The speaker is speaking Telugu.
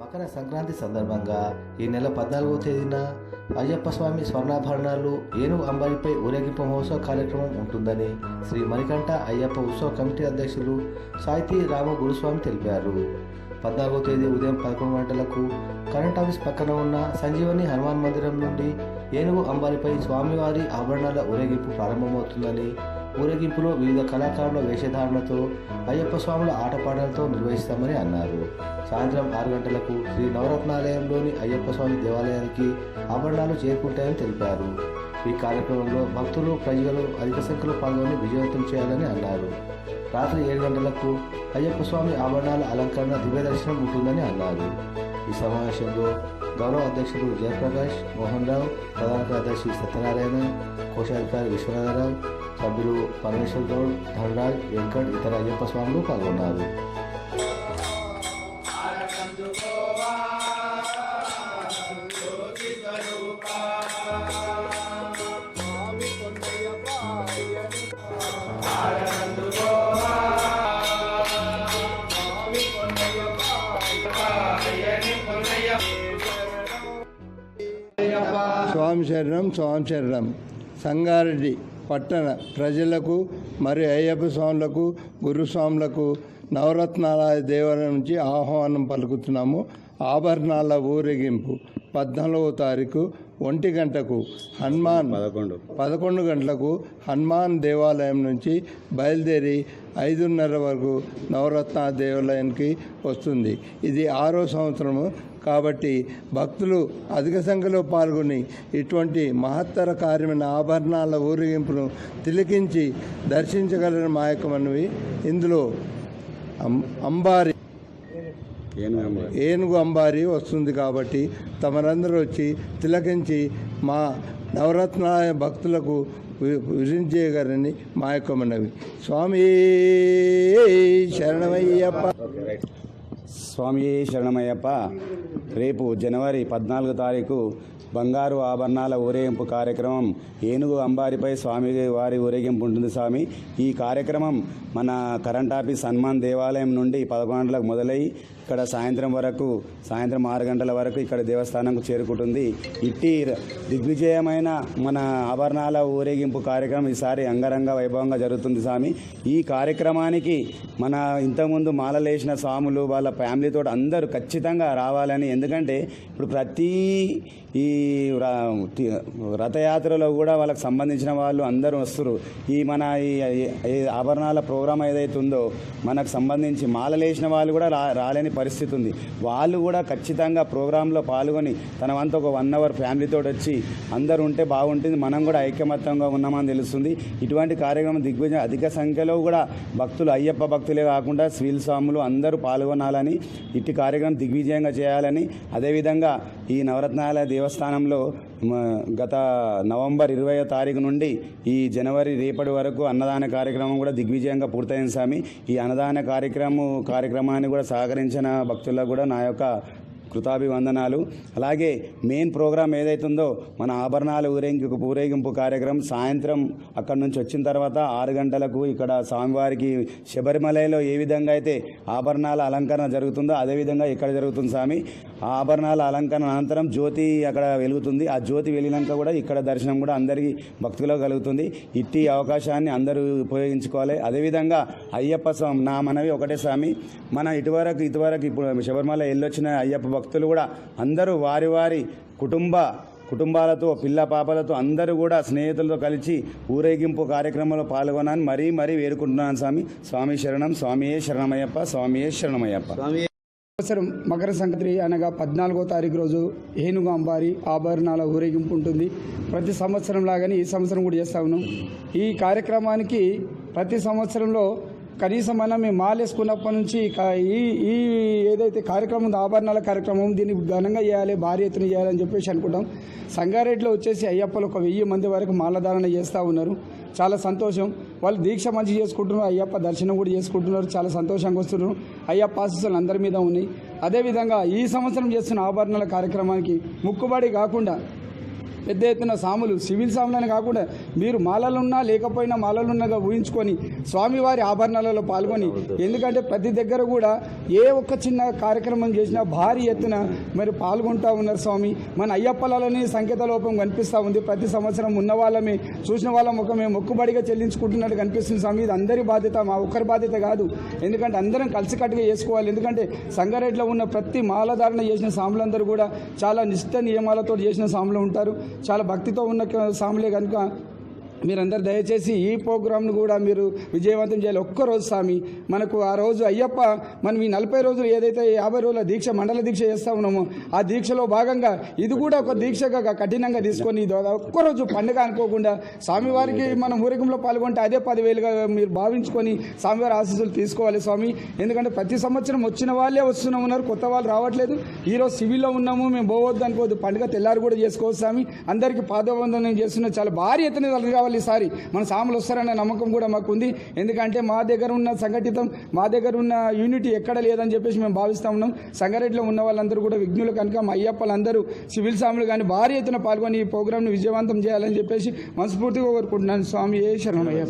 మకర సంక్రాంతి సందర్భంగా ఈ నెల పద్నాలుగో తేదీన అయ్యప్ప స్వామి స్వర్ణాభరణాలు ఏనుగు అంబారిపై ఊరేగింపు మహోత్సవ కార్యక్రమం ఉంటుందని శ్రీ మణికంఠ అయ్యప్ప ఉత్సవ కమిటీ అధ్యక్షులు సాయితీ రామ గురుస్వామి తెలిపారు. పద్నాలుగో తేదీ ఉదయం పదకొండు గంటలకు కరెంట్ ఆఫీస్ పక్కన ఉన్న సంజీవని హనుమాన్ మందిరం నుండి ఏనుగు అంబారిపై స్వామివారి ఆభరణాల ఊరేగింపు ప్రారంభమవుతుందని. ఊరేగింపులో వివిధ కళాకారుల వేషధారణతో అయ్యప్ప స్వాముల ఆటపాటలతో నిర్వహిస్తామని అన్నారు. సాయంత్రం ఆరు గంటలకు శ్రీ నవరత్నాలయంలోని అయ్యప్ప స్వామి దేవాలయానికి ఆభరణాలు చేరుకుంటాయని తెలిపారు. ఈ కార్యక్రమంలో భక్తులు ప్రజలు అధిక సంఖ్యలో పాల్గొని విజయవంతం చేయాలని అన్నారు. రాత్రి ఏడు గంటలకు అయ్యప్ప స్వామి ఆభరణాల అలంకరణ దివ్య దర్శనం ఉంటుందని అన్నారు. ఈ సమావేశంలో గౌరవ అధ్యక్షుడు జయప్రకాష్ మోహన్ రావు ప్రధాన కార్యదర్శి సత్యనారాయణ కోశాధికారి విశ్వనాథరావు సభ్యులు పరమేశ్వర్ గౌడ్ ధనరాజ్ వెంకట్ ఇతర అయ్యప్ప స్వాములు పాల్గొన్నారు. స్వామి శరణం స్వామి సంగారెడ్డి పట్టణ ప్రజలకు మరియు అయ్యప్ప స్వాములకు గురుస్వాములకు నవరత్నాల దేవాలయం నుంచి ఆహ్వానం పలుకుతున్నాము. ఆభరణాల ఊరేగింపు. పద్నాలుగవ తారీఖు ఒంటి గంటకు హనుమాన్ పదకొండు. పదకొండు గంటలకు హనుమాన్ దేవాలయం నుంచి బయలుదేరి ఐదున్నర వరకు నవరత్న దేవాలయానికి వస్తుంది. ఇది ఆరో సంవత్సరము కాబట్టి భక్తులు అధిక సంఖ్యలో పాల్గొని ఇటువంటి మహత్తర కార్యమైన ఆభరణాల ఊరేగింపును తిలకించి దర్శించగలని మా యొక్క మనవి. ఇందులో అంబారి ఏనుగు అంబారి. వస్తుంది కాబట్టి తమరందరూ వచ్చి తిలకించి మా నవరత్న భక్తులకు వి- విరించేయగలని మా యొక్క మనవి. స్వామి శరణమయ్యప్ప. స్వామి శరణమయ్యప్ప రేపు జనవరి పద్నాలుగు తారీఖు బంగారు ఆభరణాల ఊరేగింపు కార్యక్రమం ఏనుగు అంబారిపై స్వామి వారి ఊరేగింపు ఉంటుంది స్వామి. ఈ కార్యక్రమం మన కరెంట్ ఆఫీస్ హనుమాన్ దేవాలయం నుండి పదకొండు గంటలకు మొదలై ఇక్కడ సాయంత్రం వరకు సాయంత్రం ఆరు గంటల వరకు ఇక్కడ దేవస్థానంకు చేరుకుంటుంది. ఇట్టి ర- దిగ్విజయమైన మన ఆభరణాల ఊరేగింపు కార్యక్రమం ఈసారి అంగరంగ వైభవంగా జరుగుతుంది స్వామి. ఈ కార్యక్రమానికి మన ఇంతకుముందు మాలలేసిన స్వాములు వాళ్ళ ఫ్యామిలీతో అందరూ ఖచ్చితంగా రావాలని. ఎందుకంటే ఇప్పుడు ప్రతి ఈ రథయాత్రలో కూడా వాళ్ళకి సంబంధించిన వాళ్ళు అందరూ వస్తారు. ఈ మన ఈ ఆభరణాల ప్రోగ్రాం ఏదైతే ఉందో మనకు సంబంధించి మాలలేసిన వాళ్ళు కూడా రా రాలేని పరిస్థితి ఉంది. వాళ్ళు కూడా ఖచ్చితంగా ప్రోగ్రాంలో పాల్గొని తన వంత ఒక వన్ అవర్ ఫ్యామిలీతో వచ్చి అందరూ ఉంటే బాగుంటుంది మనం కూడా ఐకమత్యంగా ఉన్నామని తెలుస్తుంది. ఇటువంటి కార్యక్రమం దిగ్విజయం అధిక సంఖ్యలో కూడా భక్తులు అయ్యప్ప భక్తులే కాకుండా స్వీల్ స్వాములు అందరూ పాల్గొనాలని ఇట్టి కార్యక్రమం దిగ్విజయంగా చేయాలని అదేవిధంగా ఈ నవరత్నాల దేవస్థానంలో గత నవంబర్ ఇరవై తారీఖు నుండి ఈ జనవరి రేపటి వరకు అన్నదాన కార్యక్రమం కూడా దిగ్విజయంగా పూర్తయింది స్వామి. ఈ అన్నదాన కార్యక్రమం కార్యక్రమాన్ని కూడా సహకరించిన భక్తుల్లో కూడా నా యొక్క కృతాభివందనాలు. అలాగే మెయిన్ ప్రోగ్రాం ఏదైతుందో మన ఆభరణాలు ఊరేగింపు ఊరేగింపు కార్యక్రమం సాయంత్రం అక్కడ నుంచి వచ్చిన తర్వాత ఆరు గంటలకు ఇక్కడ స్వామివారికి శబరిమలలో ఏ విధంగా అయితే ఆభరణాల అలంకరణ జరుగుతుందో అదేవిధంగా ఇక్కడ జరుగుతుంది స్వామి. ఆభరణాల అలంకరణ అనంతరం జ్యోతి అక్కడ వెలుగుతుంది. ఆ జ్యోతి వెలిగినాక కూడా ఇక్కడ దర్శనం కూడా అందరికీ భక్తులకు కలుగుతుంది. ఇట్టి అవకాశాన్ని అందరూ ఉపయోగించుకోవాలి. అదేవిధంగా అయ్యప్ప స్వామి నా మనవి ఒకటే స్వామి. మన ఇటువరకు ఇటువరకు ఇప్పుడు శబరిమల వెళ్ళొచ్చిన అయ్యప్ప భక్తులు కూడా అందరూ వారి వారి కుటుంబ కుటుంబాలతో పిల్ల పాపలతో అందరూ కూడా స్నేహితులతో కలిసి ఊరేగింపు కార్యక్రమంలో పాల్గొనాలని మరీ మరీ వేడుకుంటున్నాను స్వామి. స్వామి శరణం. స్వామియే శరణమయ్యప్ప. స్వామియే శరణమయ్యప్ప. సంవత్సరం మకర సంక్రాంతి అనగా పద్నాలుగో తారీఖు రోజు ఏనుగు అంబారి ఆభరణాల ఊరేగింపు ఉంటుంది. ప్రతి సంవత్సరం లాగానే ఈ సంవత్సరం కూడా చేస్తా ఉన్నాం. ఈ కార్యక్రమానికి ప్రతి సంవత్సరంలో కనీసం మనం మేము మాలేసుకున్నప్పటి నుంచి ఈ ఈ ఏదైతే కార్యక్రమం ఉందో ఆభరణాల కార్యక్రమం దీన్ని ఘనంగా చేయాలి భారీ ఎత్తున చేయాలని చెప్పేసి అనుకుంటాం. సంగారెడ్డిలో వచ్చేసి అయ్యప్పలు ఒక వెయ్యి మంది వరకు మాలధారణ చేస్తూ ఉన్నారు. చాలా సంతోషం. వాళ్ళు దీక్ష మంచి చేసుకుంటున్నారు. అయ్యప్ప దర్శనం కూడా చేసుకుంటున్నారు. చాలా సంతోషంగా వస్తున్నారు. అయ్యప్ప ఆశీస్సులు అందరి మీద ఉన్నాయి. అదేవిధంగా ఈ సంవత్సరం చేస్తున్న ఆభరణాల కార్యక్రమానికి ముక్కుబడి కాకుండా పెద్ద ఎత్తున సాములు సివిల్ సాములని కాకుండా మీరు మాలలున్నా లేకపోయినా మాలలున్నగా ఊహించుకొని స్వామివారి ఆభరణాలలో పాల్గొని ఎందుకంటే ప్రతి దగ్గర కూడా ఏ ఒక్క చిన్న కార్యక్రమం చేసినా భారీ ఎత్తున మరి పాల్గొంటా ఉన్నారు స్వామి. మన అయ్యప్పలలోని సంకేత లోపం కనిపిస్తూ ఉంది. ప్రతి సంవత్సరం ఉన్న వాళ్ళమే చూసిన వాళ్ళ ముఖమే మొక్కుబడిగా చెల్లించుకుంటున్నట్టు కనిపిస్తుంది స్వామి. ఇది అందరి బాధ్యత మా ఒక్కరి బాధ్యత కాదు. ఎందుకంటే అందరం కలిసికట్టుగా చేసుకోవాలి. ఎందుకంటే సంగారెడ్డిలో ఉన్న ప్రతి మాలధారణ చేసిన సాములందరూ కూడా చాలా నిష్ట నియమాలతో చేసిన సాములు ఉంటారు. చాలా భక్తితో ఉన్న సాములే కనుక మీరందరూ దయచేసి ఈ ప్రోగ్రామ్ను కూడా మీరు విజయవంతం చేయాలి. ఒక్కరోజు స్వామి మనకు ఆ రోజు అయ్యప్ప మనం ఈ నలభై రోజులు ఏదైతే యాభై రోజుల దీక్ష మండల దీక్ష చేస్తా ఉన్నామో ఆ దీక్షలో భాగంగా ఇది కూడా ఒక దీక్షగా కఠినంగా తీసుకొని ఒక్కరోజు పండుగ అనుకోకుండా స్వామివారికి మనం ఊరేగింపులో పాల్గొంటే అదే పదివేలుగా మీరు భావించుకొని స్వామివారి ఆశీస్సులు తీసుకోవాలి స్వామి. ఎందుకంటే ప్రతి సంవత్సరం వచ్చిన వాళ్ళే వస్తూనే ఉన్నారు కొత్త వాళ్ళు రావట్లేదు. ఈరోజు సివిల్లో ఉన్నాము మేము పోవద్దు అనుకోవద్దు. పండుగ తెల్లారి కూడా చేసుకోవచ్చు స్వామి. అందరికీ పాదవందనం చేస్తున్న చాలా భారీ ఎత్తున రావాలి ఈసారి మన సాములు వస్తారనే నమ్మకం కూడా మాకు ఉంది ఎందుకంటే మా దగ్గర ఉన్న సంఘటితం మా దగ్గర ఉన్న యూనిటీ ఎక్కడ లేదని చెప్పేసి మేము భావిస్తూ ఉన్నాం. సంగారెడ్డిలో ఉన్న వాళ్ళందరూ కూడా విఘ్నులు కనుక మా అయ్యప్పలందరూ సివిల్ సాములు కానీ భారీ ఎత్తున పాల్గొని ఈ ప్రోగ్రామ్ను విజయవంతం చేయాలని చెప్పేసి మనస్ఫూర్తిగా కోరుకుంటున్నాను. స్వామి ఏ శరణమయ్య.